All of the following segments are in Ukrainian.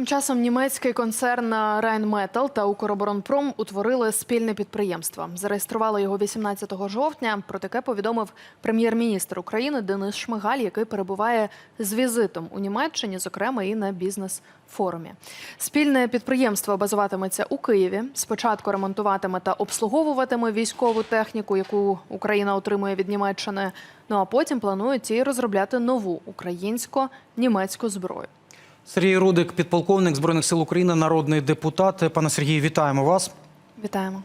Тим часом німецький концерн Rheinmetall та Укроборонпром утворили спільне підприємство. Зареєстрували його 18 жовтня. Про таке повідомив прем'єр-міністр України Денис Шмигаль, який перебуває з візитом у Німеччині, зокрема і на бізнес-форумі. Спільне підприємство базуватиметься у Києві. Спочатку ремонтуватиме та обслуговуватиме військову техніку, яку Україна отримує від Німеччини. Ну а потім планують і розробляти нову українсько-німецьку зброю. Сергій Рудик, підполковник збройних сил України, народний депутат. Пане Сергію, вітаємо вас. Вітаємо.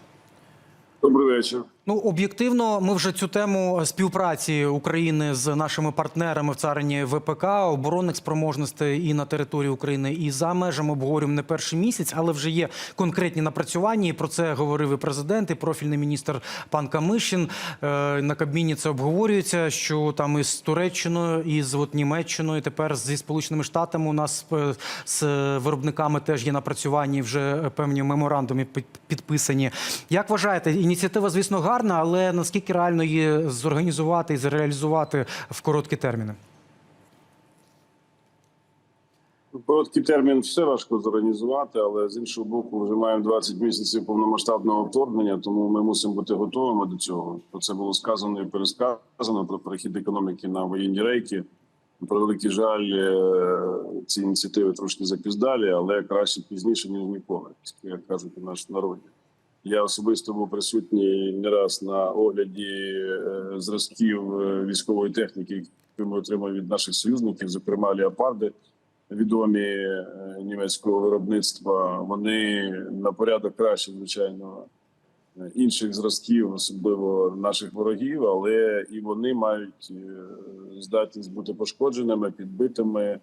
Добрий вечір. Ну об'єктивно, ми вже цю тему співпраці України з нашими партнерами в царині ВПК, оборонних спроможностей і на території України, і за межами обговорюємо не перший місяць, але вже є конкретні напрацювання. І про це говорив і президент, і профільний міністр пан Камишин. Е, На Кабміні це обговорюється. Що там із Туреччиною, і з от Німеччиною, тепер зі Сполученими Штатами у нас е, з виробниками теж є напрацювання, і вже певні меморандуми під- підписані. Як вважаєте, ініціатива, звісно, гарна, але наскільки реально її зорганізувати і зреалізувати в короткі терміни? Короткий термін все важко зорганізувати, але з іншого боку, вже маємо 20 місяців повномасштабного вторгнення, тому ми мусимо бути готовими до цього. Про це було сказано і пересказано про перехід економіки на воєнні рейки. Про великий жаль, е, ці ініціативи трошки запіздалі, але краще пізніше ніж ніколи, як кажуть у в народі. Я особисто був присутній не раз на огляді е, зразків е, військової техніки, які ми отримали від наших союзників, зокрема леопарди, відомі е, німецького виробництва. Вони на порядок краще, звичайно, інших зразків, особливо наших ворогів, але і вони мають здатність бути пошкодженими, підбитими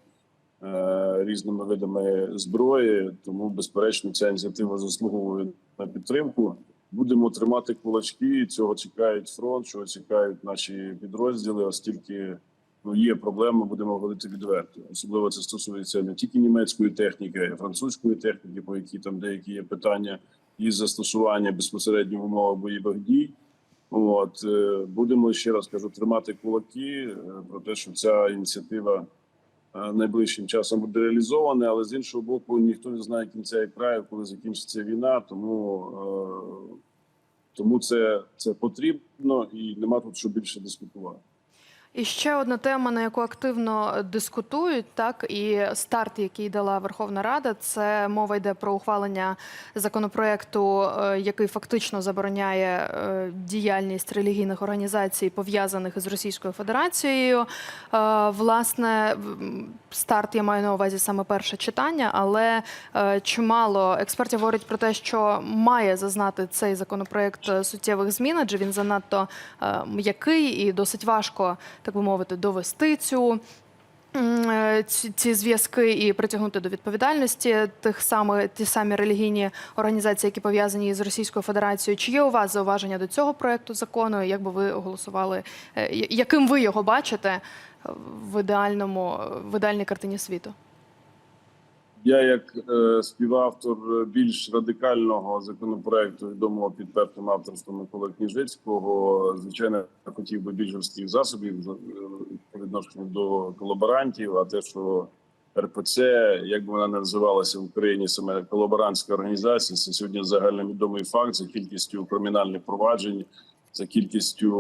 різними видами зброї. Тому, безперечно, ця ініціатива заслуговує на підтримку. Будемо тримати кулачки. Цього чекають фронт, чого чекають наші підрозділи, оскільки ну є проблеми, будемо говорити відверто. Особливо це стосується не тільки німецької техніки, а й французької техніки, по якій там деякі є питання із застосування безпосередньо в умовах бойових дій. От е, будемо ще раз кажу, тримати кулаки е, про те, що ця ініціатива найближчим часом буде реалізоване, але з іншого боку, ніхто не знає кінця і краю, коли закінчиться війна. Тому, е, тому це, це потрібно і нема тут що більше дискутувати. І ще одна тема, на яку активно дискутують, так і старт, який дала Верховна Рада, це мова йде про ухвалення законопроекту, е, який фактично забороняє е, діяльність релігійних організацій, пов'язаних із Російською Федерацією. Е, Власне, старт я маю на увазі саме перше читання, але чимало експертів говорять про те, що має зазнати цей законопроект суттєвих змін, адже він занадто м'який і досить важко, так би мовити, довести цю. е, Ці, ці зв'язки і притягнути до відповідальності тих саме ті самі релігійні організації, які пов'язані з Російською Федерацією. Чи є у вас зауваження до цього проекту закону? Як би ви голосували? е, Яким ви його бачите е, в ідеальному в ідеальній картині світу? Я, як е, співавтор більш радикального законопроекту, відомого під певним авторством Миколи Кніжицького, звичайно, хотів би більш жорстких засобів е, по відношенню до колаборантів. А те, що РПЦ, як би вона не називалася в Україні, саме колаборантська організація, це сьогодні загальновідомий факт за кількістю кримінальних проваджень, за кількістю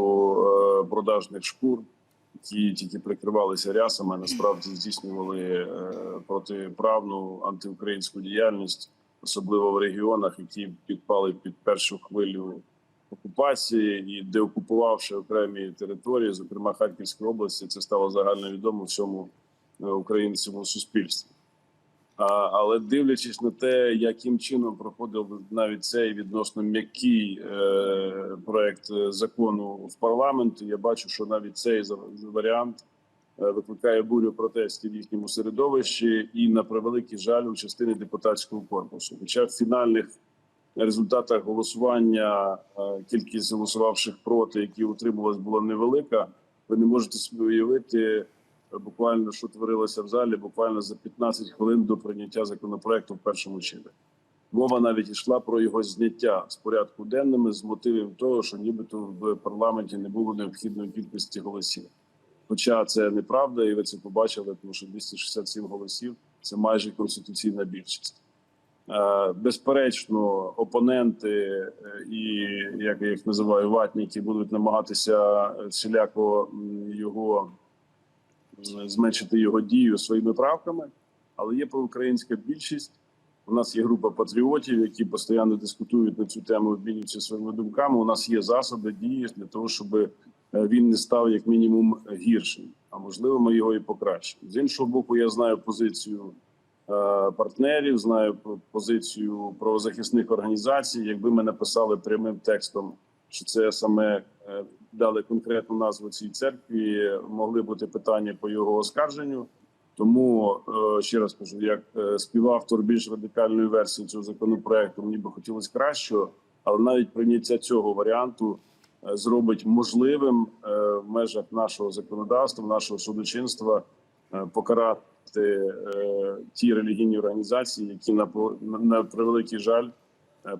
е, продажних шкур які тільки прикривалися рясами, насправді здійснювали е, протиправну антиукраїнську діяльність, особливо в регіонах, які підпали під першу хвилю окупації і деокупувавши окремі території, зокрема Харківської області, це стало загальновідомо всьому е, українському суспільству. Але дивлячись на те, яким чином проходив навіть цей відносно м'який е, проект закону в парламенті, я бачу, що навіть цей варіант е, викликає бурю протестів в їхньому середовищі, і на превеликий жаль у частини депутатського корпусу. Хоча в фінальних результатах голосування е, кількість голосувавших проти, які утримувалась, була невелика. Ви не можете собі уявити буквально що творилося в залі, буквально за 15 хвилин до прийняття законопроекту в першому читанні. Мова навіть йшла про його зняття з порядку денними з мотивів того, що нібито в парламенті не було необхідної кількості голосів. Хоча це неправда, і ви це побачили, тому що 267 голосів Це майже конституційна більшість. Е, Безперечно, опоненти е, і як я їх називаю, ватники будуть намагатися всіляко його зменшити його дію своїми правками, але є проукраїнська більшість. У нас є група патріотів, які постійно дискутують на цю тему, обмінюються своїми думками. У нас є засоби дії для того, щоб е, він не став як мінімум гіршим. А можливо, ми його і покращимо. З іншого боку, я знаю позицію е, партнерів, знаю позицію правозахисних організацій. Якби ми написали прямим текстом, що це саме е, дали конкретну назву цій церкві, могли бути питання по його оскарженню. Тому е, ще раз кажу, як е, співавтор більш радикальної версії цього законопроекту, мені би хотілося кращого, але навіть прийняття цього варіанту зробить можливим в межах нашого законодавства, нашого судочинства покарати ті релігійні організації, які на превеликий жаль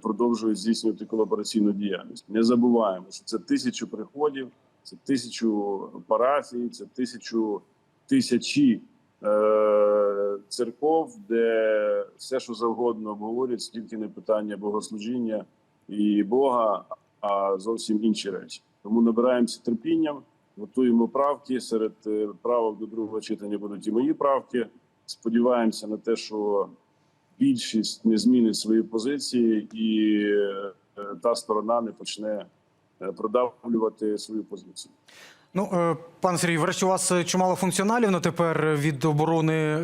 продовжують здійснювати колабораційну діяльність. Не забуваємо, що це тисячу приходів, це тисячу парафій, це тисячу тисячі е, церков, де все, що завгодно обговорюють, тільки не питання богослужіння і Бога, а зовсім інші речі. Тому набираємося терпінням, готуємо правки. Серед е, правок до другого читання будуть і мої правки. Сподіваємося на те, що більшість не змінить свої позиції, і е, та сторона не почне е, продавлювати свою позицію. Ну, е, пане Сергій, врешті у вас чимало функціоналів на тепер від оборони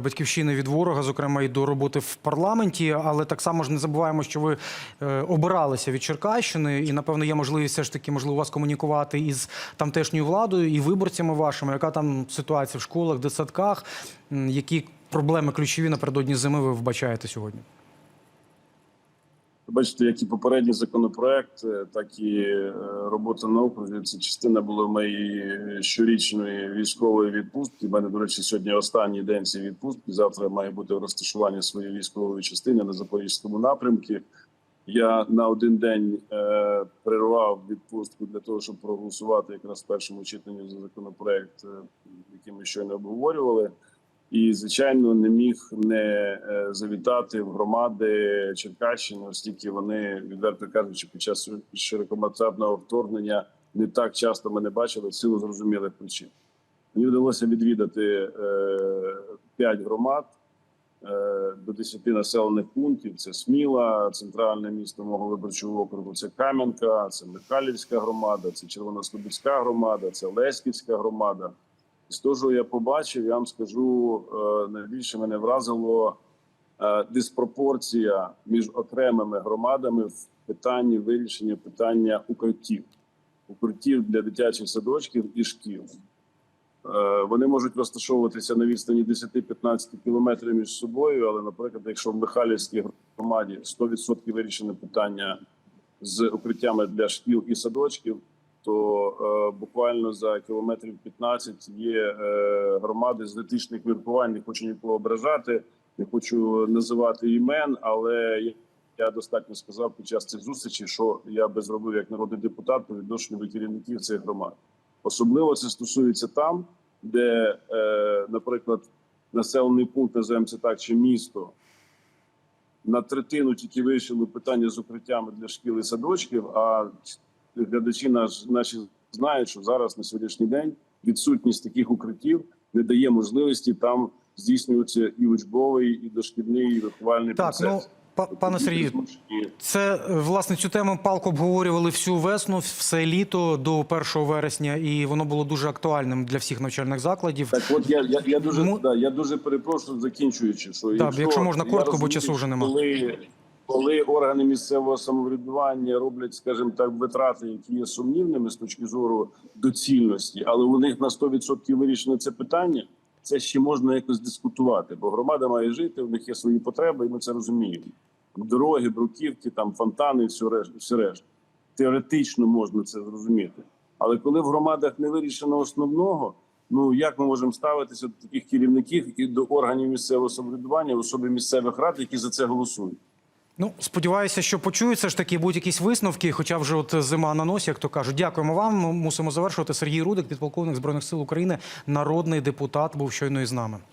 батьківщини від ворога, зокрема і до роботи в парламенті. Але так само ж не забуваємо, що ви обиралися від Черкащини, і напевно є можливість все ж таки можливо вас комунікувати із тамтешньою владою і виборцями вашими. Яка там ситуація в школах, дитсадках? М, Які проблеми ключові напередодні зими ви вбачаєте сьогодні? Бачите, як і попередній законопроект, е, так і е, робота на окрузі. Це частина була моєї щорічної військової відпустки. У мене, до речі, сьогодні останній день цієї відпустки. Завтра має бути розташування своєї військової частини на запорізькому напрямку. Я на один день е, перервав відпустку для того, щоб проголосувати якраз в першому читанні за законопроект, е, який ми щойно обговорювали. І звичайно не міг не е, завітати в громади Черкащини, оскільки вони відверто кажучи, під час широкомасштабного вторгнення не так часто мене бачили в силу зрозумілих причин. Мені вдалося відвідати е, п'ять громад е, до 10 населених пунктів. Це Сміла, центральне місто мого виборчого округу. Це Кам'янка, це Михайлівська громада, це Червонослобідська громада, це Леськівська громада. З того, що я побачив, я вам скажу е, найбільше мене вразило е, диспропорція між окремими громадами в питанні вирішення питання укриттів, укриттів для дитячих садочків і шкіл. Е, Вони можуть розташовуватися на відстані 10-15 кілометрів між собою, але, наприклад, якщо в Михайлівській громаді 100% вирішено питання з укриттями для шкіл і садочків, то е, буквально за кілометрів 15 є е, громади з етичних міркувань. Не хочу нікого ображати, не хочу називати імен, але я- достатньо сказав під час цих зустрічей, що я би зробив як народний депутат по відношенню до керівників цих громад. Особливо це стосується там, де, е, наприклад, населений пункт називаємо це так, чи місто на третину тільки вирішили питання з укриттями для шкіл і садочків. А глядачі наш, наші знають, що зараз на сьогоднішній день відсутність таких укриттів не дає можливості там здійснюватися і учбовий, і дошкільний, і виховальний Так, процес. ну па- пане Сергію, Це власне цю тему палко обговорювали всю весну, все літо до 1 вересня, і воно було дуже актуальним для всіх навчальних закладів. Так, от я, я, я дуже Му- да, я дуже перепрошую, закінчуючи, що Так, якщо можна я коротко, бо часу вже що нема. Коли, коли органи місцевого самоврядування роблять, скажімо так, витрати, які є сумнівними з точки зору доцільності, але у них на 100% вирішено це питання. Це ще можна якось дискутувати, бо громада має жити, у них є свої потреби, і ми це розуміємо. Дороги, бруківки, там фонтани, все решта, все решта. Теоретично можна це зрозуміти. Але коли в громадах не вирішено основного, ну як ми можемо ставитися до таких керівників і до органів місцевого самоврядування в особі місцевих рад, які за це голосують? Ну сподіваюся, що почуються ж таки будуть якісь висновки, хоча вже от зима на носі, як то кажуть. Дякуємо вам. Мусимо завершувати. Сергій Рудик, підполковник збройних сил України, народний депутат, був щойно із нами.